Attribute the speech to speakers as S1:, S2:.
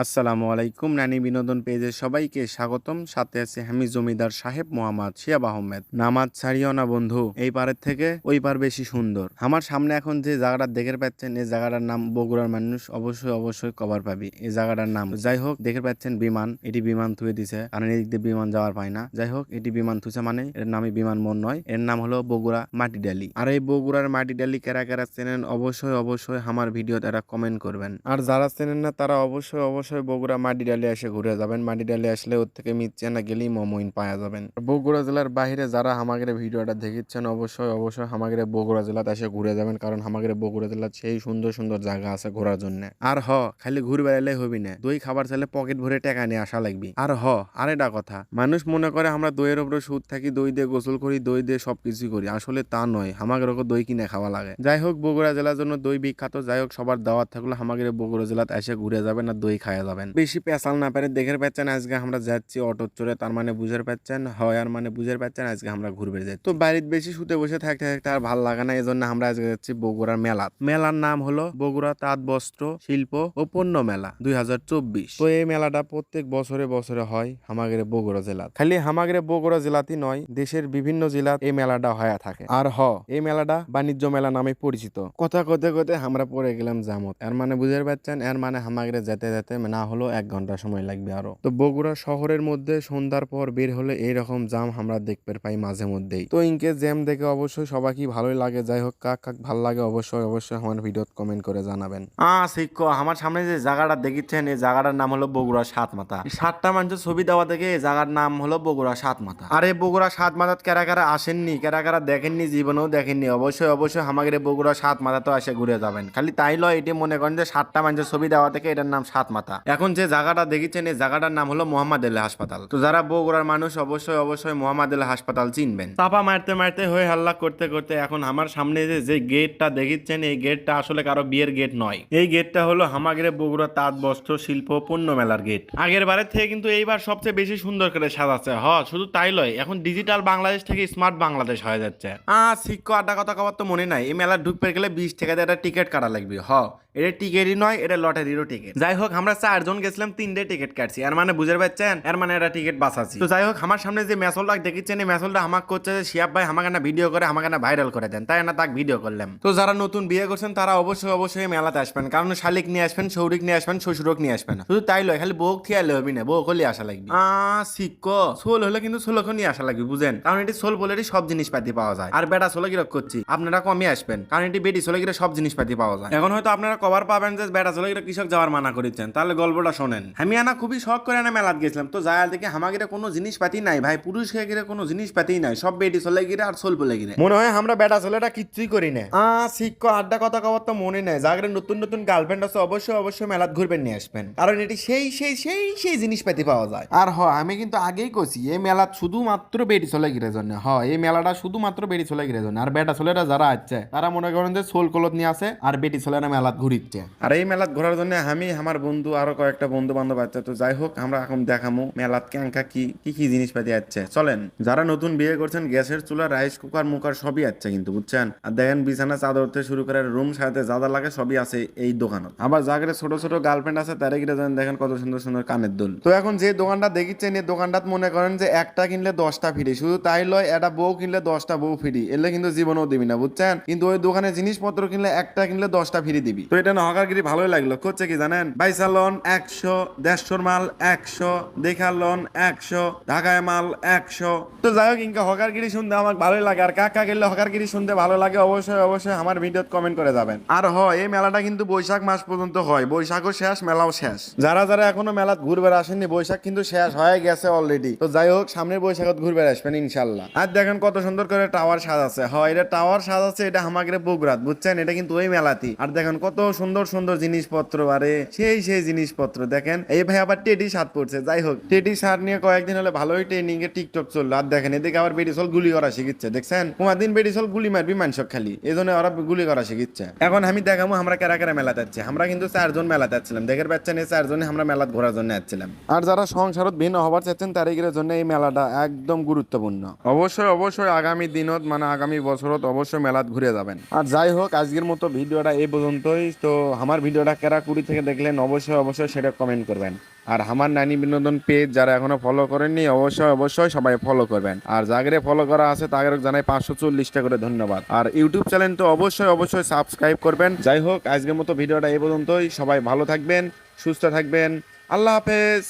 S1: আসসালামু আলাইকুম, নানি বিনোদন পেজে সবাইকে স্বাগতম। সাথে আছে আমি জমিদার সাহেব মোহাম্মদ শিয়াব আহমেদ। নামাজ ছাড়িও না বন্ধু, এই পারের থেকে ওই পার বেশি সুন্দর। আমার সামনে এখন যে জায়গাটা দেখে পাচ্ছেন, এই জায়গাটার নাম বগুড়ার মানুষ অবশ্যই অবশ্যই কভার পাবি। এই জায়গাটার নাম, যাই হোক, দেখে পাচ্ছেন বিমান, এটি বিমান থুয়ে দিছে। কারণ এদিক দিয়ে বিমান যাওয়ার পায় না। যাই হোক, এটি বিমান থুছে মানে এর নামই বিমান মন নয়, এর নাম হলো বগুড়া মাটি ডালি আর এই বগুড়ার মাটি ডালি কেরা কেরা চেনেন, অবশ্যই অবশ্যই আমার ভিডিও তারা কমেন্ট করবেন। আর যারা চেনেন না, তারা অবশ্যই অবশ্যই বগুড়া মাটি ডালে এসে ঘুরে যাবেন। মাটি ডালে আসলে ওর থেকে মিচ্ছে গেলেই মমইন পাওয়া যাবেন বগুড়া জেলার বাইরে যারা আমাদের ভিডিওটা দেখেছেন, অবশ্যই অবশ্যই আমাদের বগুড়া জেলাতে এসে ঘুরে যাবেন, কারণ আমাদের বগুড়া জেলার সেই সুন্দর সুন্দর জায়গা আছে ঘোরার জন্য। আর হ, খালি ঘুরে বেড়াইলে হবি না। দই খাবার চাইলে পকেট ভরে টাকা নিয়ে আসা লাগবি। আর হ, আরেকটা কথা, মানুষ মনে করে আমরা দইয়ের উপরে সুদ থাকি, দই দিয়ে গোসল করি, দই দিয়ে সবকিছু করি। আসলে তা নয় আমাদের দই কিনে খাওয়া লাগে। যাই হোক, বগুড়া জেলার জন্য দই বিখ্যাত। যাই হোক, সবার দাওয়াত থাকলে আমাদের বগুড়া জেলাতে এসে ঘুরে যাবেন আর দই খাওয়া যাবেন। বেশি পেশাল না পারে দেখে পাচ্ছেন, আজকে আমরা যাচ্ছি অটো চড়ে, তার মানে বুঝে পাচ্ছেন, হয় আর মানে বুঝে পাচ্ছেন, আজকে আমরা ঘুরবে যাচ্ছি। তো বাড়িতে বেশি শুতে বসে থাকতে থাকতে আর ভালো লাগে না এই জন্য আমরা আজকে যাচ্ছি বগুড়ার মেলা। মেলার নাম হলো বগুড়া তাঁত বস্ত্র শিল্প ও পণ্য মেলা দুই হাজার চব্বিশ। তো এই মেলাটা প্রত্যেক বছরে বছরে হয় আমাদের বগুড়া জেলা খালি আমাদের বগুড়া জেলাতেই নয়, দেশের বিভিন্ন জেলা এই মেলাটা হয়ে থাকে। আর হ, এই মেলাটা বাণিজ্য মেলা নামে পরিচিত। কথা কথা কথা আমরা পড়ে গেলাম জামত। এর মানে বুঝতে পারছেন এর মানে আমাদের যেতে যেতে না হলো এক ঘণ্টা সময় লাগবে আরও। তো বগুড়া শহরের মধ্যে সন্ধ্যার পর বের হলে এইরকম জাম আমরা দেখতে পাই মাঝে মধ্যেই। তো ইনকে জ্যাম দেখে অবশ্যই সবাইকে ভালোই লাগে, যাই হোক কাক কাক ভালো লাগে অবশ্যই অবশ্যই আমার ভিডিওত কমেন্ট করে জানাবেন। আ শিক্ষ আমার সামনে যে জায়গাটা দেখিচ্ছেন, এই জায়গাটার নাম হলো বগুড়া সাত মাথা। সাতটা মানুষের ছবি দেওয়া দেখে এই জায়গার নাম হলো বগুড়া সাত মাথা। আর এই বগুড়া সাত মাথাত কারা কারা আসেননি, কারা কারা দেখেননি, জীবনেও দেখেননি, অবশ্যই অবশ্যই আমাদের বগুড়া সাত মাথা তো এসে ঘুরে যাবেন। খালি তাই লয়, এটি মনে করেন যে সাতটা মানুষের ছবি দেওয়া থেকে এটার নাম সাত মাথা। এখন যে জায়গাটা দেখেছেন এই জায়গাটার নাম হলো মোহাম্মদ আলী হাসপাতাল। তো যারা বগুড়ার মানুষ অবশ্যই অবশ্যই মোহাম্মদ আলী হাসপাতাল চিনবেন। চাপা মারতে মারতে হয়ে হাল্লা করতে করতে এখন আমার সামনে যে যে গেটটা দেখিচ্ছেন এই গেটটা আসলে কারও বিয়ের গেট নয়। এই গেটটা হলো হামাগেরে বগুড়া তাঁত বস্ত্র শিল্প পণ্য মেলার গেট। আগের বারের থেকে কিন্তু এইবার সবচেয়ে বেশি সুন্দর করে সাজাচ্ছে। হ শুধু তাই লয় এখন ডিজিটাল বাংলাদেশ থেকে স্মার্ট বাংলাদেশ হয়ে যাচ্ছে। আ শিক্ষ আড্ডা কথা কবার তো মনে নাই। এই মেলা ঢুকতে গেলে বিশ টাকা দিয়ে একটা টিকিট কাটা লাগবে। হ এটা টিকিটই নয় এটা লটারিরও টিকিট। যাই হোক আমরা চারজন গেছিলাম তিনটে টিকিট কাটছি। এর মানে বুঝে পারছেন এর মানে এটা টিকিট বাঁচাচ্ছি। তো যাই হোক আমার সামনে যে মেসলটা দেখেছেন এই মেসলটা আমাকে করছে যে শিয়াব ভাই আমাকে না ভিডিও করে আমাকে না ভাইরাল করে দেন। তাই না তাক ভিডিও করলাম। তো যারা নতুন বিয়ে করছেন তারা অবশ্যই অবশ্যই মেলাতে আসবেন। কারণ শালিক নিয়ে আসবেন সৌরিক নিয়ে আসবেন শ্বশুরক নিয়ে আসবেন শুধু তাই লয় খালি বউ খেয়ালে হবি না বউ হলে আসা লাগবে। আ শিক্ষ। সোল হলে কিন্তু ষোলোখ নিয়ে আসা লাগবে বুঝেন? কারণ এটি সোল বলে সব জিনিসপাতি পাওয়া যায়। আর বেটা সোলো কিরক করছি? আপনারা কমে আসবেন। কারণ এটি বেটি সোলো কিরে সব জিনিসপাতি পাওয়া যায়। এখন হয়তো আপনারা কভার পাবেন যে বেটা সোলো কৃষক যাওয়ার মানা করেছেন। তাহলে গল্পটা শোনেন। আমি আনা খুবই শখ করে না মেলাত গেছিলাম। তো যায় দেখে হামাগিরে কোনো জিনিসপাতি নাই। ভাই পুরুষ গিরে কোনো জিনিসপাতি নাই। সব বেটি সোলে গিরে আর সোল বলে গিরে মনে হয় আমরা বেটা সোলেটা কিচ্ছুই করি না। আ শিক্ষ আড্ডা কথা কবার তো মনে নেই। জাগরে নতুন নতুন গার্লফ্রেন্ড আছে অবশ্যই অবশ্যই মেলাত ঘুরবেন নিয়ে আসবেন। কারণ এটি সেই সেই সেই সেই জিনিসপাতি পাওয়া যায়। আর হ আমি কিন্তু আগেই কছি এই মেলা শুধুমাত্র বেটি চলে গিরে জন্য। হ এই মেলাটা শুধুমাত্র বেটি চলে গিরে জন্য। আর বেটা ছেলেরা যারা আছে তারা মনে করেন যে সোল কলত নিয়ে আসে আর বেটি ছেলেরা মেলাত ঘুরিচ্ছে। আর এই মেলাত ঘোরার জন্য আমি আমার বন্ধু আরও কয়েকটা বন্ধু বান্ধব আছে, তো যাই হোক, আমরা এখন দেখামু মেলাত ক্যাঙ্কা কি কি কি জিনিসপাতি আছে। চলেন, যারা নতুন বিয়ে করছেন, গ্যাসের চুলা, রাইস কুকার, মুকার সবই আছে কিন্তু, বুঝছেন? আর দেখেন, বিছানা, চাদর থেকে শুরু করে রুম, সাথে যা যা লাগে সবই আছে এই দোকানত। আবার জাগরে ছোট ছোট গার্লফ্রেন্ড আছে তারা গিয়ে দেখেন কত সুন্দর সুন্দর কানের দুল। তো এখন যে দোকানটা দেখিচ্ছেন, এই দোকানটাত মনে করেন যে একটা কিনলে দশটা ফ্রি শুধু তাই লয়, একটা বউ কিনলে দশটা বউ ফ্রি এলে কিন্তু জীবনেও দিবি না, বুঝছেন? কিন্তু ওই দোকানে জিনিসপত্র কিনলে একটা কিনলে দশটা ফ্রি দিবি। তো এটা না হকারগিরি ভালোই লাগল, করছে কি জানেন? বাইসালন একশো দেড়শোর মাল একশো দেখালন একশো ঢাকায় মাল একশো। তো যাই হোক ইনকা হকারগিরি শুনতে আমার ভালোই লাগে। আর কাকা গেলে হকারগিরি শুনতে ভালো লাগে অবশ্যই অবশ্যই আমার ভিডিওত কমেন্ট করে যাবেন। আর হয় এই মেলাটা কিন্তু বৈশাখ মাস পর্যন্ত হয়। বৈশাখও শেষ মেলাও শেষ। যারা যারা এখনও মেলাত ঘুরবে আসেননি বৈশাখ কিন্তু শেষ হয়ে গেছে অলরেডি তো যাই হোক সামনের বৈশাখত ঘুরবে আসবেন ইনশাল্লাহ। আর দেখেন কত সুন্দর করে টাওয়ার সাজ আছে। হয় এটা টাওয়ার সাজ আছে এটা আমাদের বগুড়াত বুঝছেন? এটা কিন্তু ওই মেলাতি আর দেখেন কত সুন্দর সুন্দর জিনিসপত্র আরে সেই সেই জিনিসপত্র দেখেন। এই ভাই আবার টেডি শার্ট পড়ছে যাই হোক টেডি শার্ট নিয়ে কয়েকদিন হলে ভালোই ট্রেনিং এ টিকটক চলল। আর দেখেন এদিকে আবার বেডিসল গুলি করা শিখিচ্ছে দেখছেন? কুমার দিন বেডিসল গুলি মারবি মানসক খালি এই জন্য ওরা গুলি করা শিখিচ্ছে এখন আমি দেখাবো আমরা কেরা কেরা মেলা যাচ্ছি। আমরা কিন্তু চারজন মেলা যাচ্ছিলাম। দেখের বাচ্চা নিয়ে চারজনে আমরা মেলাত ঘোরার জন্য যাচ্ছিলাম। আর যারা সংসারত ভিন্ন হবার চাচ্ছেন তারিখের জন্য এই মেলাটা একদম গুরুত্বপূর্ণ। অবশ্যই অবশ্যই আগামী দিনত মানে আগামী বছরত অবশ্যই মেলাত ঘুরে যাবেন। আর যাই হোক আজকের মতো ভিডিওটা এই পর্যন্তই। তো আমার ভিডিওটা কেরা কুড়ি থেকে দেখলেন অবশ্যই অবশ্যই সেটা কমেন্ট করবেন। আর আমার নানি বিনোদন পেজ যারা এখনও ফলো করেননি, অবশ্যই অবশ্যই সবাই ফলো করবেন। আর যাগরে ফলো করা আছে তাগের জানাই পাঁচশো চল্লিশটা করে ধন্যবাদ। আর ইউটিউব চ্যানেল তো অবশ্যই অবশ্যই সাবস্ক্রাইব করবেন। যাই হোক, আজকের মতো ভিডিওটা এই পর্যন্তই। সবাই ভালো থাকবেন, সুস্থ থাকবেন। আল্লাহ হাফেজ।